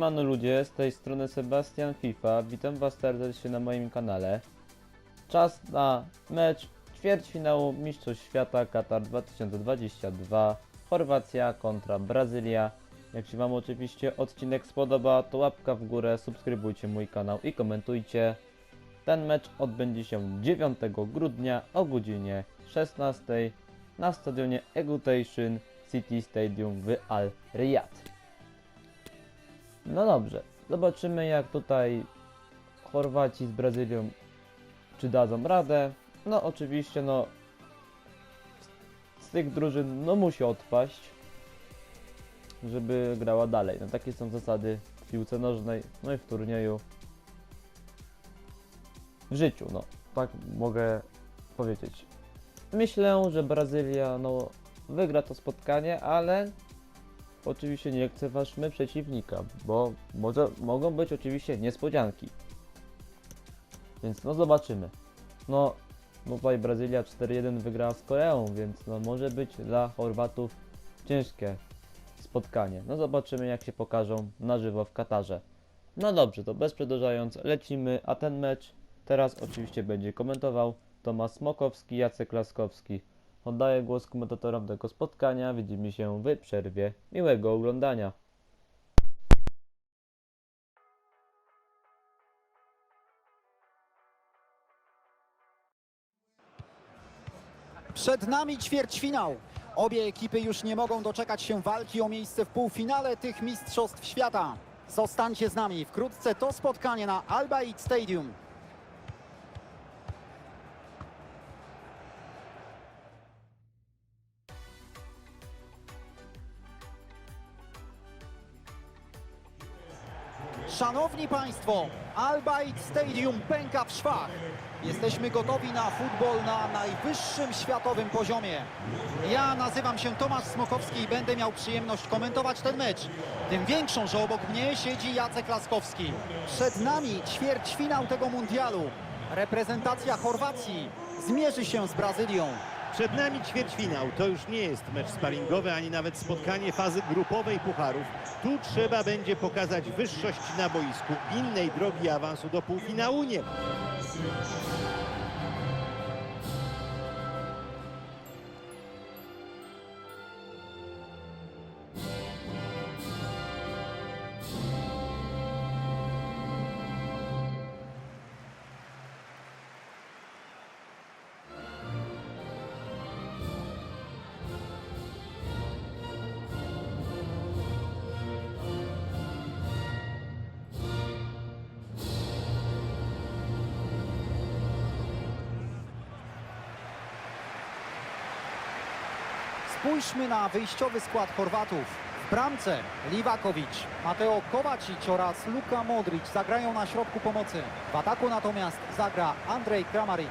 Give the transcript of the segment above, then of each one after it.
Mano ludzie, z tej strony Sebastian FIFA, witam was serdecznie na moim kanale. Czas na mecz ćwierćfinału Mistrzostw Świata Katar 2022 Chorwacja kontra Brazylia. Jak się wam oczywiście odcinek spodoba, to łapka w górę, subskrybujcie mój kanał i komentujcie. Ten mecz odbędzie się 9 grudnia o godzinie 16 na stadionie Egutation City Stadium w Al Riyadh. No dobrze, zobaczymy jak tutaj Chorwaci z Brazylią czy dadzą radę. No oczywiście no z tych drużyn no musi odpaść, żeby grała dalej. No takie są zasady w piłce nożnej, no i w turnieju. W życiu, no tak mogę powiedzieć. Myślę, że Brazylia no wygra to spotkanie, ale oczywiście nie lekceważmy przeciwnika, bo może, mogą być oczywiście niespodzianki. Więc no zobaczymy. No, no tutaj Brazylia 4-1 wygrała z Koreą, więc no może być dla Chorwatów ciężkie spotkanie. No zobaczymy jak się pokażą na żywo w Katarze. No dobrze, to bez przedłużając lecimy, a ten mecz teraz oczywiście będzie komentował Tomasz Smokowski, Jacek Laskowski. Oddaję głos komentatorom tego spotkania. Widzimy się w przerwie. Miłego oglądania. Przed nami ćwierćfinał. Obie ekipy już nie mogą doczekać się walki o miejsce w półfinale tych Mistrzostw Świata. Zostańcie z nami. Wkrótce to spotkanie na Al Bayt Stadium. Szanowni Państwo, Al Bayt Stadium pęka w szwach. Jesteśmy gotowi na futbol na najwyższym światowym poziomie. Ja nazywam się Tomasz Smokowski i będę miał przyjemność komentować ten mecz. Tym większą, że obok mnie siedzi Jacek Laskowski. Przed nami ćwierćfinał tego mundialu. Reprezentacja Chorwacji zmierzy się z Brazylią. Przed nami ćwierćfinał. To już nie jest mecz sparingowy, ani nawet spotkanie fazy grupowej pucharów. Tu trzeba będzie pokazać wyższość na boisku. Innej drogi awansu do półfinału nie ma. Spójrzmy na wyjściowy skład Chorwatów. W bramce Liwakowicz, Mateo Kovacic oraz Luka Modric zagrają na środku pomocy. W ataku natomiast zagra Andrzej Kramaric.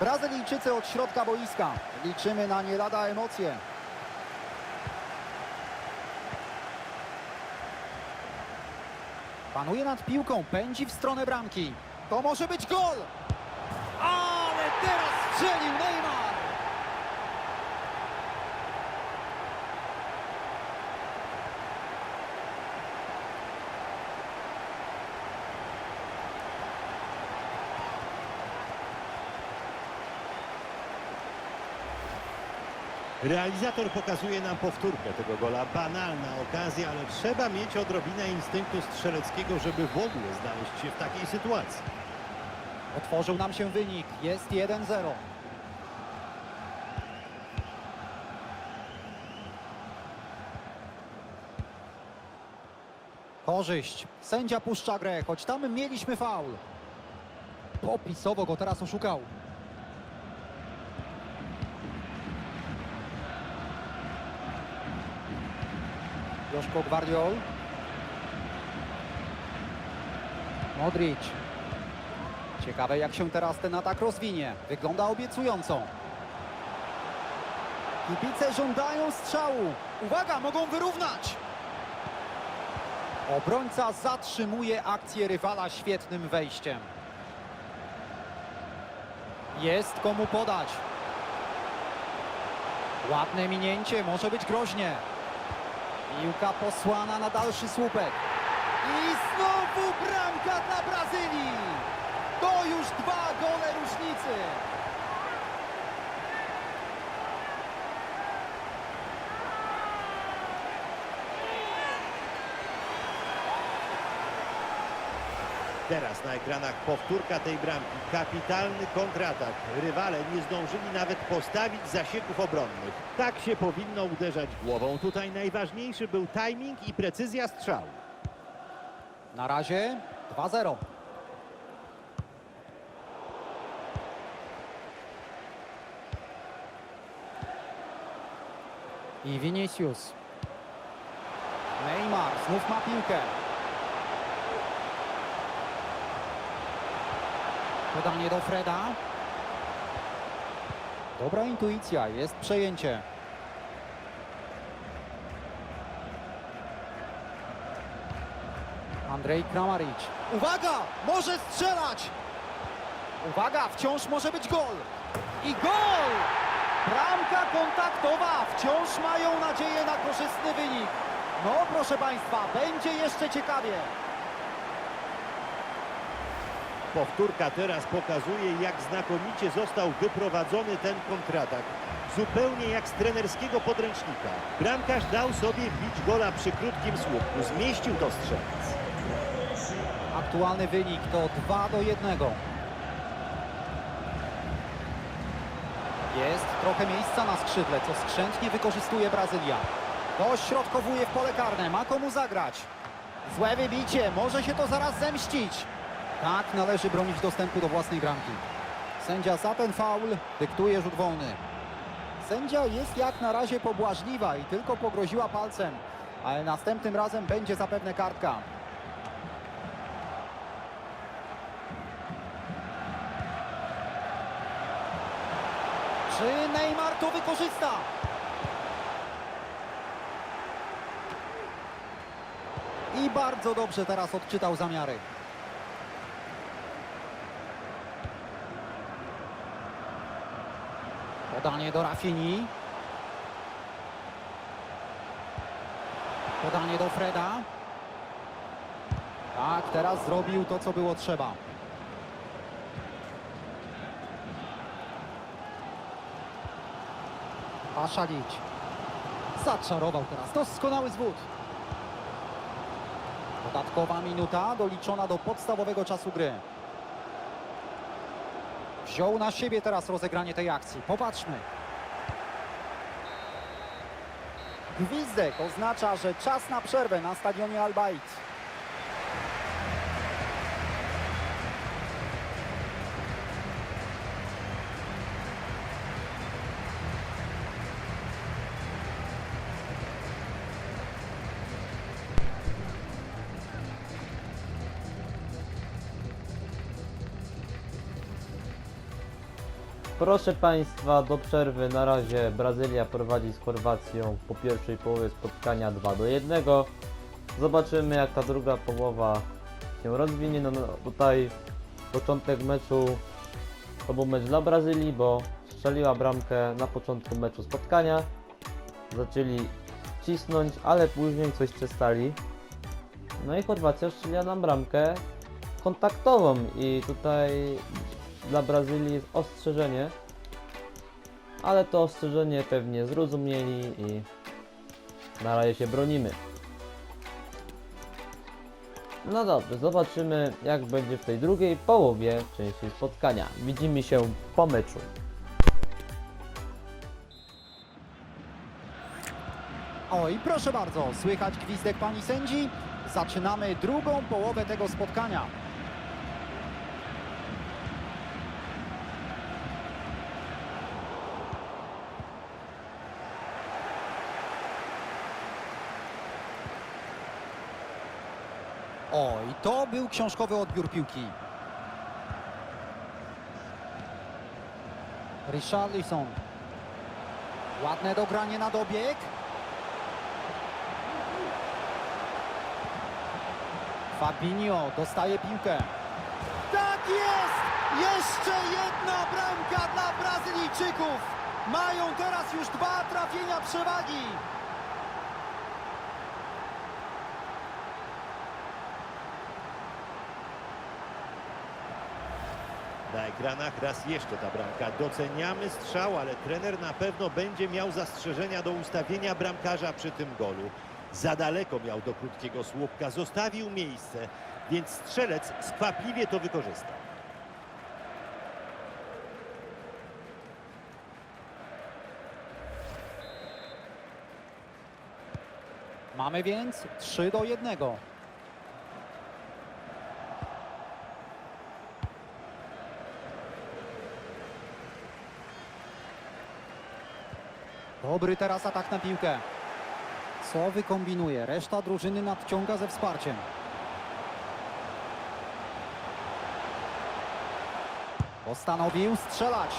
Brazylijczycy od środka boiska. Liczymy na nie lada emocje. Panuje nad piłką, pędzi w stronę bramki. To może być gol! Ale teraz strzelił Neymar! Realizator pokazuje nam powtórkę tego gola. Banalna okazja, ale trzeba mieć odrobinę instynktu strzeleckiego, żeby w ogóle znaleźć się w takiej sytuacji. Otworzył nam się wynik. Jest 1-0. Korzyść. Sędzia puszcza grę, choć tam mieliśmy faul. Popisowo go teraz oszukał. Joszko Gwardiol. Modric. Ciekawe jak się teraz ten atak rozwinie. Wygląda obiecująco. Kibice żądają strzału. Uwaga, mogą wyrównać. Obrońca zatrzymuje akcję rywala świetnym wejściem. Jest komu podać. Ładne minięcie, może być groźnie. Piłka posłana na dalszy słupek. I znowu bramka dla Brazylii. To już dwa gole różnicy. Teraz na ekranach powtórka tej bramki. Kapitalny kontratak. Rywale nie zdążyli nawet postawić zasieków obronnych. Tak się powinno uderzać głową. Tutaj najważniejszy był timing i precyzja strzału. Na razie 2-0. I Vinicius. Neymar znów ma piłkę. Podanie do Freda. Dobra intuicja, jest przejęcie. Andrzej Kramaric. Uwaga! Może strzelać! Uwaga, wciąż może być gol. I gol! Bramka kontaktowa. Wciąż mają nadzieję na korzystny wynik. No, proszę Państwa, będzie jeszcze ciekawie. Powtórka teraz pokazuje, jak znakomicie został wyprowadzony ten kontratak. Zupełnie jak z trenerskiego podręcznika. Bramkarz dał sobie bić gola przy krótkim słupku. Zmieścił to strzelec. Aktualny wynik to 2 do 1. Jest trochę miejsca na skrzydle, co skrzętnie wykorzystuje Brazylia. Dośrodkowuje w pole karne, ma komu zagrać. Złe wybicie, może się to zaraz zemścić. Tak należy bronić dostępu do własnej bramki. Sędzia za ten faul dyktuje rzut wolny. Sędzia jest jak na razie pobłażliwa i tylko pogroziła palcem, ale następnym razem będzie zapewne kartka. Czy Neymar to wykorzysta? I bardzo dobrze teraz odczytał zamiary. Podanie do Rafini. Podanie do Freda. Tak, teraz zrobił to, co było trzeba. Paszalić. Zaczarował teraz. Doskonały zwód. Dodatkowa minuta doliczona do podstawowego czasu gry. Wziął na siebie teraz rozegranie tej akcji. Popatrzmy. Gwizdek oznacza, że czas na przerwę na stadionie Al Proszę Państwa, do przerwy na razie Brazylia prowadzi z Chorwacją po pierwszej połowie spotkania 2 do 1. Zobaczymy jak ta druga połowa się rozwinie. No, no, tutaj początek meczu to był mecz dla Brazylii, bo strzeliła bramkę na początku meczu spotkania. Zaczęli cisnąć, ale później coś przestali. No i Chorwacja strzeliła nam bramkę kontaktową i tutaj dla Brazylii jest ostrzeżenie, ale to ostrzeżenie pewnie zrozumieli i na razie się bronimy. No dobrze, zobaczymy jak będzie w tej drugiej połowie części spotkania. Widzimy się po meczu. Oj, proszę bardzo, słychać gwizdek pani sędzi. Zaczynamy drugą połowę tego spotkania. Oj, to był książkowy odbiór piłki. Richarlison. Ładne dogranie na dobieg. Fabinho dostaje piłkę. Tak jest! Jeszcze jedna bramka dla Brazylijczyków. Mają teraz już dwa trafienia przewagi. Na ekranach raz jeszcze ta bramka. Doceniamy strzał, ale trener na pewno będzie miał zastrzeżenia do ustawienia bramkarza przy tym golu. Za daleko miał do krótkiego słupka, zostawił miejsce, więc strzelec skwapliwie to wykorzystał. Mamy więc 3 do 1. Dobry teraz atak na piłkę. Co wykombinuje? Reszta drużyny nadciąga ze wsparciem. Postanowił strzelać.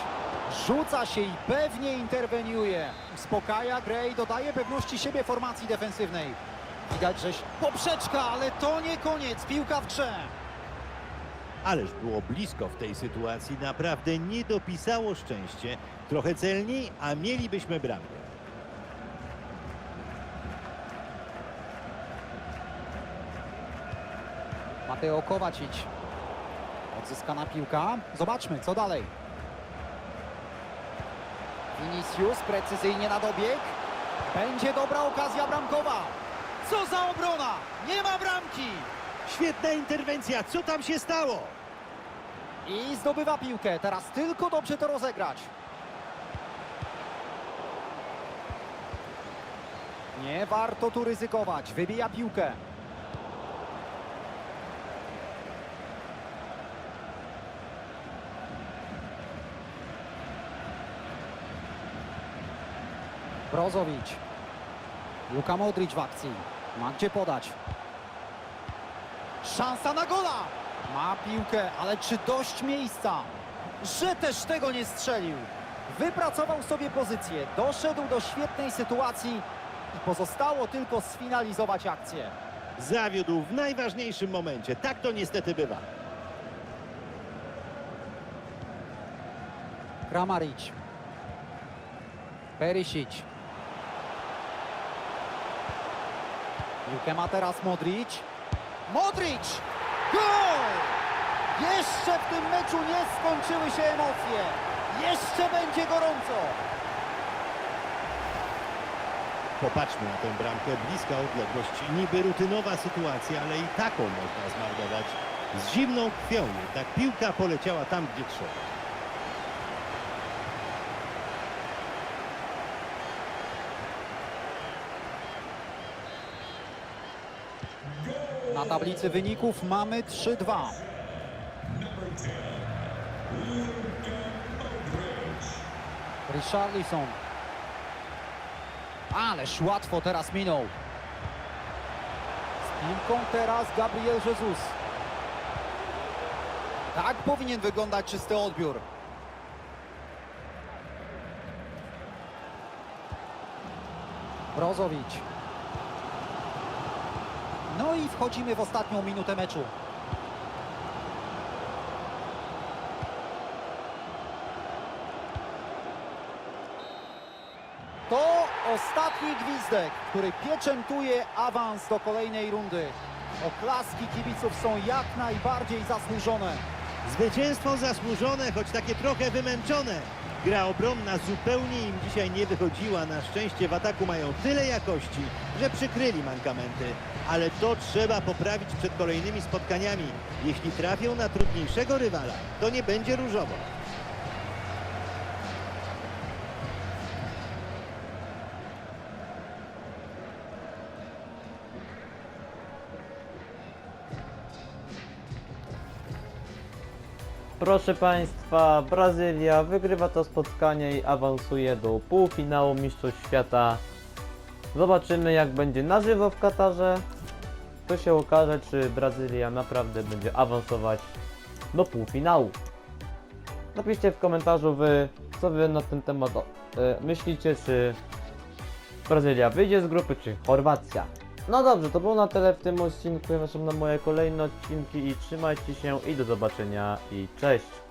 Rzuca się i pewnie interweniuje. Uspokaja grę i dodaje pewności siebie formacji defensywnej. Widać, że poprzeczka, ale to nie koniec. Piłka w grze. Ależ było blisko w tej sytuacji, naprawdę nie dopisało szczęście. Trochę celniej, a mielibyśmy bramkę. Mateo Kowacic. Odzyskana piłka. Zobaczmy, co dalej. Vinicius precyzyjnie na dobieg. Będzie dobra okazja bramkowa. Co za obrona! Nie ma bramki! Świetna interwencja, co tam się stało? I zdobywa piłkę. Teraz tylko dobrze to rozegrać. Nie warto tu ryzykować. Wybija piłkę. Brozovic. Luka Modric w akcji. Ma gdzie podać. Szansa na gola! Ma piłkę, ale czy dość miejsca? Że też tego nie strzelił. Wypracował sobie pozycję, doszedł do świetnej sytuacji i pozostało tylko sfinalizować akcję. Zawiódł w najważniejszym momencie. Tak to niestety bywa. Kramaric. Perisic. Piłkę ma teraz Modric. Modric! Gol! Jeszcze w tym meczu nie skończyły się emocje. Jeszcze będzie gorąco. Popatrzmy na tę bramkę, bliska odległość, niby rutynowa sytuacja, ale i taką można zmarnować. Z zimną krwią jednak piłka poleciała tam, gdzie trzeba. Na tablicy wyników mamy 3-2. Richarlison. Ależ łatwo teraz minął. Z piłką teraz Gabriel Jesus. Tak powinien wyglądać czysty odbiór. Brozovic. No i wchodzimy w ostatnią minutę meczu. To ostatni gwizdek, który pieczętuje awans do kolejnej rundy. Oklaski kibiców są jak najbardziej zasłużone. Zwycięstwo zasłużone, choć takie trochę wymęczone. Gra obronna zupełnie im dzisiaj nie wychodziła. Na szczęście w ataku mają tyle jakości, że przykryli mankamenty. Ale to trzeba poprawić przed kolejnymi spotkaniami. Jeśli trafią na trudniejszego rywala, to nie będzie różowo. Proszę Państwa, Brazylia wygrywa to spotkanie i awansuje do półfinału Mistrzostw Świata. Zobaczymy jak będzie na żywo w Katarze. To się okaże, czy Brazylia naprawdę będzie awansować do półfinału. Napiszcie w komentarzu wy, co wy na ten temat e, myślicie, czy Brazylia wyjdzie z grupy, czy Chorwacja. No dobrze, to było na tyle w tym odcinku. Zapraszam na moje kolejne odcinki i trzymajcie się i do zobaczenia i cześć.